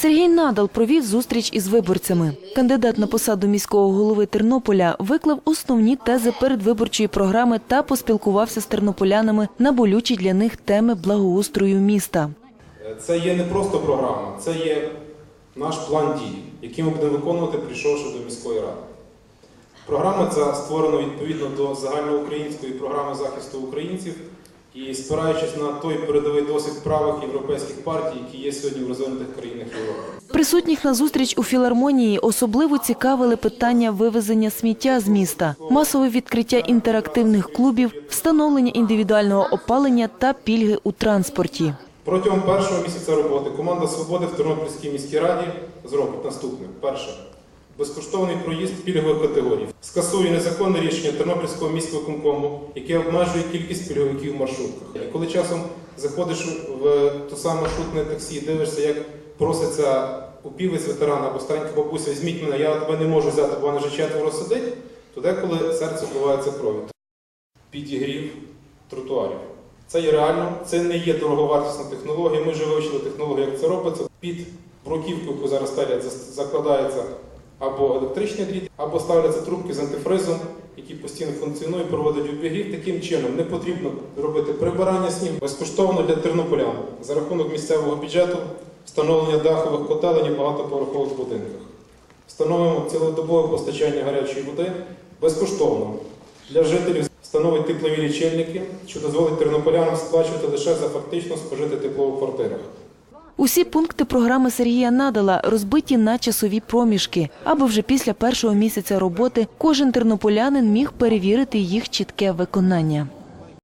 Сергій Надал провів зустріч із виборцями. Кандидат на посаду міського голови Тернополя виклав основні тези передвиборчої програми та поспілкувався з тернополянами на болючі для них теми благоустрою міста. Це є не просто програма, це є наш план дій, який ми будемо виконувати, прийшовши до міської ради. Програма ця створена відповідно до загальноукраїнської програми захисту українців і спираючись на той передовий досвід правих європейських партій, які є сьогодні в розвинутих країнах Європи. Присутніх на зустріч у філармонії особливо цікавили питання вивезення сміття з міста, масове відкриття інтерактивних клубів, встановлення індивідуального опалення та пільги у транспорті. Протягом першого місяця роботи команда Свободи в Тернопільській міській раді зробить наступне: перше безкоштовний проїзд пільгових категорій. Скасує незаконне рішення Тернопільського міського міськвиконкому, яке обмежує кількість пільговиків в маршрутках. І коли часом заходиш в то саме маршрутне таксі, дивишся, як проситься упівець ветерана або старенька бабуся, візьміть мене, я тебе не можу взяти, бо вона вже четверо сидить, то деколи серце вбивається кров'ю. Підігрів тротуарів. Це є реально, це не є дороговартісна технологія. Ми вже вивчили технологію, як це робиться. Під бруківку, яку зараз ставлять, закладається або електричний дріт, або ставляться трубки з антифризом, які постійно функціонують, проводять обігрів. Таким чином не потрібно робити прибирання снігу безкоштовно для тернополян за рахунок місцевого бюджету, встановлення дахових котелень у багатоповерхових будинках. Встановимо цілодобове постачання гарячої води безкоштовно для жителів. Встановить теплові лічильники, що дозволить тернополянам сплачувати лише за фактично спожите тепло у квартирах. Усі пункти програми Сергія Надала розбиті на часові проміжки, аби вже після першого місяця роботи кожен тернополянин міг перевірити їх чітке виконання.